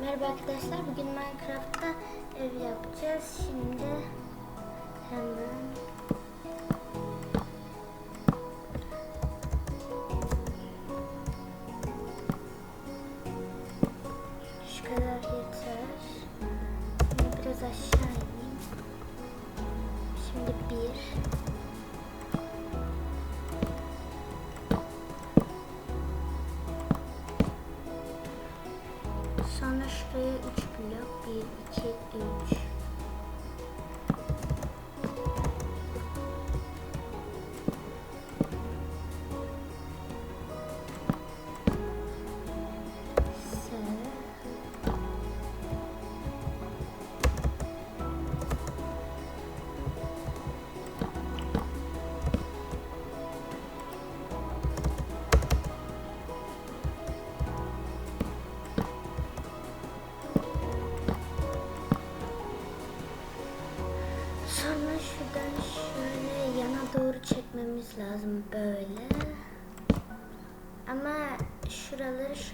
Merhaba arkadaşlar. Bugün Minecraft'ta ev yapacağız. Şimdi hemen şu kadar yeter. Şimdi biraz aşağı ineyim. Şimdi bir.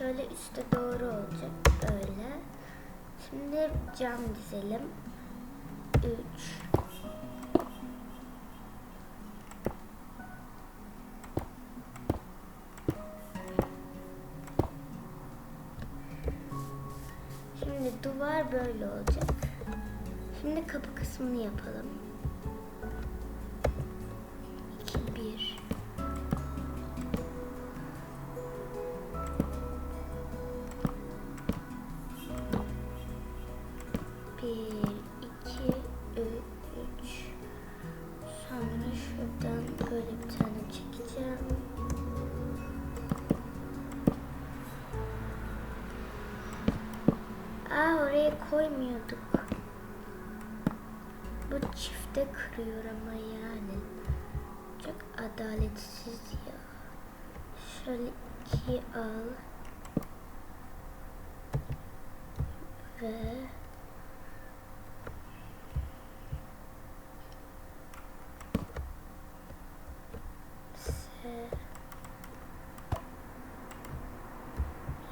Şöyle üste doğru olacak böyle. Şimdi cam dizelim. 3 Şimdi duvar böyle olacak. Şimdi kapı kısmını yapalım. 2 1 1 Aa oraya koymuyorduk. Bu çifte kırıyor ama yani. Çok adaletsiz ya. Şöyle iki al. Ve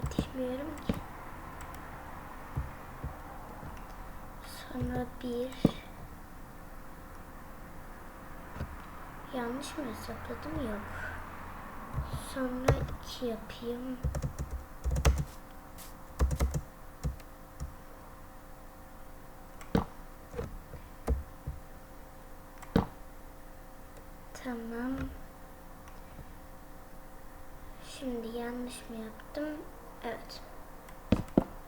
yetişmiyorum ki. Sonra bir Yanlış mı hesapladım? Yok. Sonra iki yapayım. Tamam. Şimdi yanlış mı yaptım? Evet.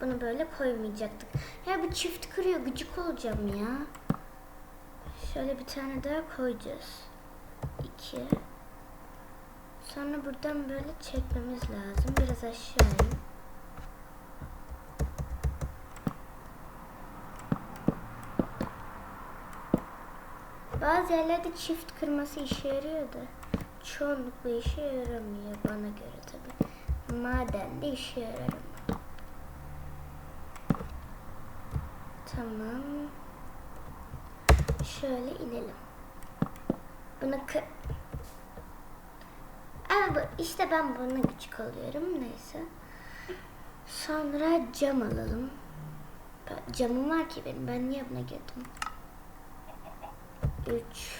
Bunu böyle koymayacaktık. Ya bu çift kırıyor. Gıcık olacağım ya. Şöyle bir tane daha koyacağız. 2 Sonra buradan böyle çekmemiz lazım. Biraz aşağı in. Bazı yerlerde çift kırması işe yarıyor da çoğunlukla işe yaramıyor bana göre tabi. Maden de işe yarar Tamam. Şöyle inelim. Bunu kı... Aa, bu, işte ben buna küçük alıyorum. Neyse. Sonra cam alalım. Camım var ki benim. Ben niye buna girdim? 3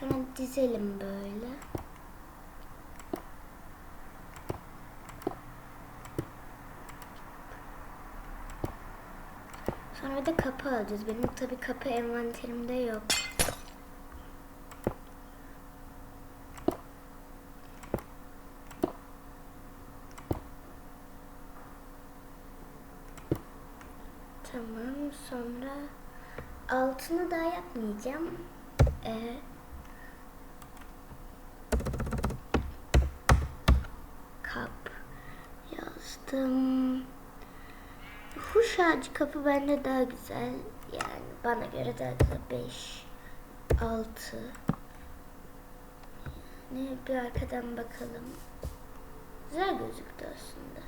Sonra dizelim böyle. Sonra de kapı alacağız. Benim tabi kapı envanterimde yok. Tamam sonra altını daha yapmayacağım. Ee, kap yazdım. Huş ağacı kapı bende daha güzel. Yani bana göre daha güzel. 5 6 Ne bir arkadan bakalım. Güzel gözüktü aslında.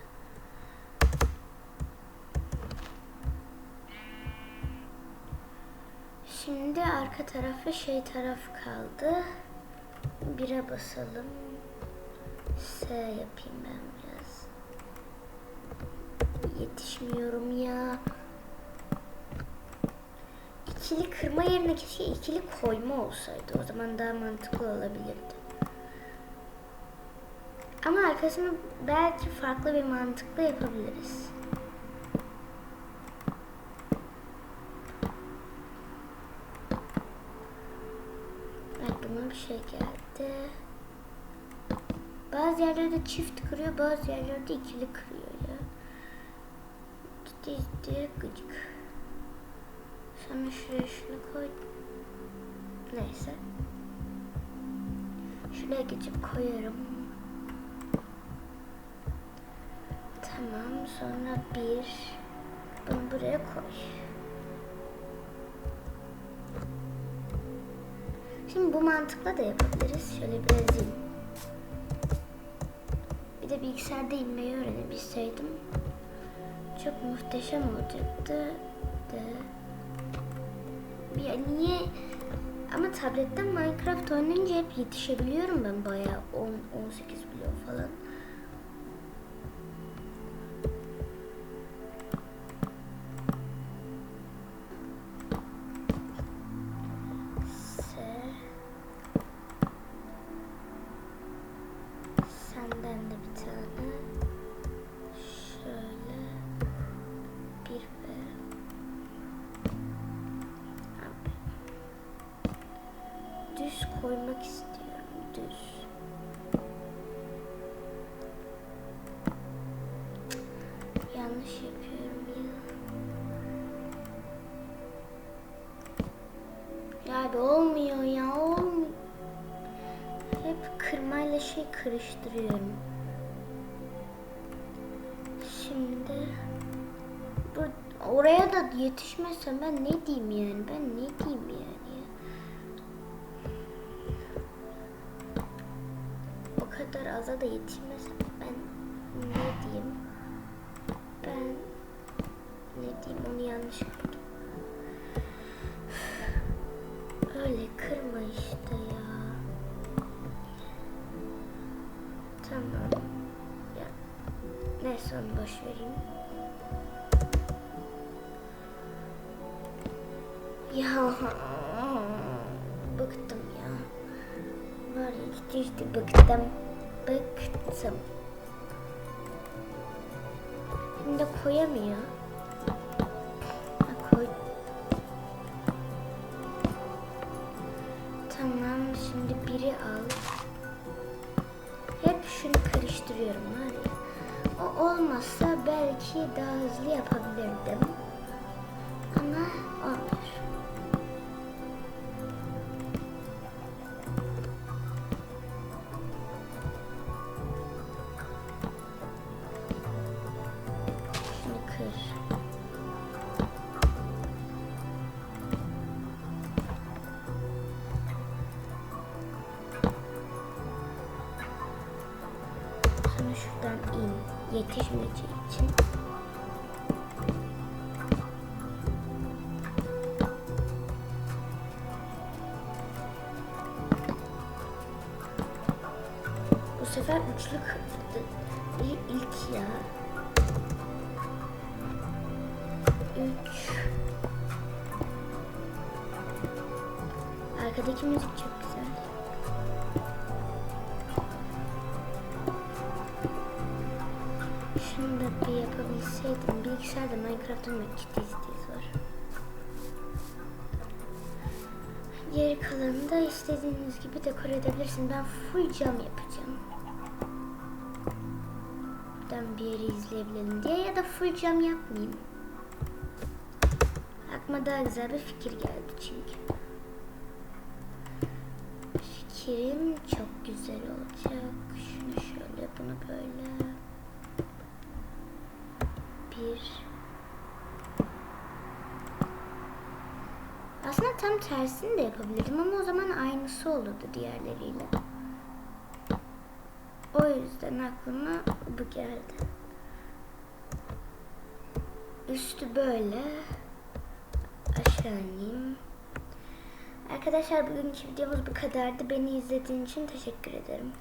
Şimdi arka taraf ve şey taraf kaldı. Bire basalım. S yapayım ben biraz. Yetiş yapamıyorum ya. İkili kırma yerine keşke ikili koyma olsaydı. O zaman daha mantıklı olabilirdi. Ama arkasını belki farklı bir mantıkla yapabiliriz. Buna bir şey geldi. Bazı yerlerde çift kırıyor, bazı yerlerde ikili kırıyor ya. Ciddi ciddi gıcık. Sonra şuraya koy. Neyse. Şuraya geçip koyarım. Tamam sonra bir. Bunu buraya koy. Şimdi bu mantıkla da yapabiliriz. Şöyle biraz in. Bir de bilgisayarda inmeyi öğrenebilseydim çok muhteşem olacaktı. De. Ya niye? Ama tabletten Minecraft oynayınca hep yetişebiliyorum ben bayağı 10 18 blok falan. Koymak istiyorum. Düz. Yanlış yapıyorum ya. Ya olmuyor ya olmuyor. Hep kırmayla şey karıştırıyorum. Şimdi bu oraya da yetişmezsem ben ne diyeyim yani? Ben ne diyeyim yani? Kadar aza da yetişmezsem ben ne diyeyim? Ben ne diyeyim onu yanlış yaptım. Öyle kırma işte ya. Tamam. Ya. Neyse onu boş vereyim. Ya bıktım ya. Var ya ciddi bıktım. Bıktım. Şimdi koyamıyor. Koy. Tamam şimdi biri al. Hep şunu karıştırıyorum var ya. O olmazsa belki daha hızlı yapabilirdim. Şuradan in. Yetişmeyeceği için. Bu sefer üçlü kırdı. İlk ya. Üç. Arkadaki müzik çok Bilgisayarda Minecraft oynamak ciddi zor. Geri kalanını da istediğiniz gibi dekor edebilirsin. Ben full cam yapacağım. Buradan bir yeri izleyebilelim diye ya da full cam yapmayayım. Aklıma daha güzel bir fikir geldi çünkü. Fikrim çok güzel olacak. Şunu şöyle, bunu böyle. Bir. Aslında tam tersini de yapabilirdim ama o zaman aynısı olurdu diğerleriyle. O yüzden aklıma bu geldi. Üstü böyle. Aşağı ineyim. Arkadaşlar bugünkü videomuz bu kadardı. Beni izlediğin için teşekkür ederim.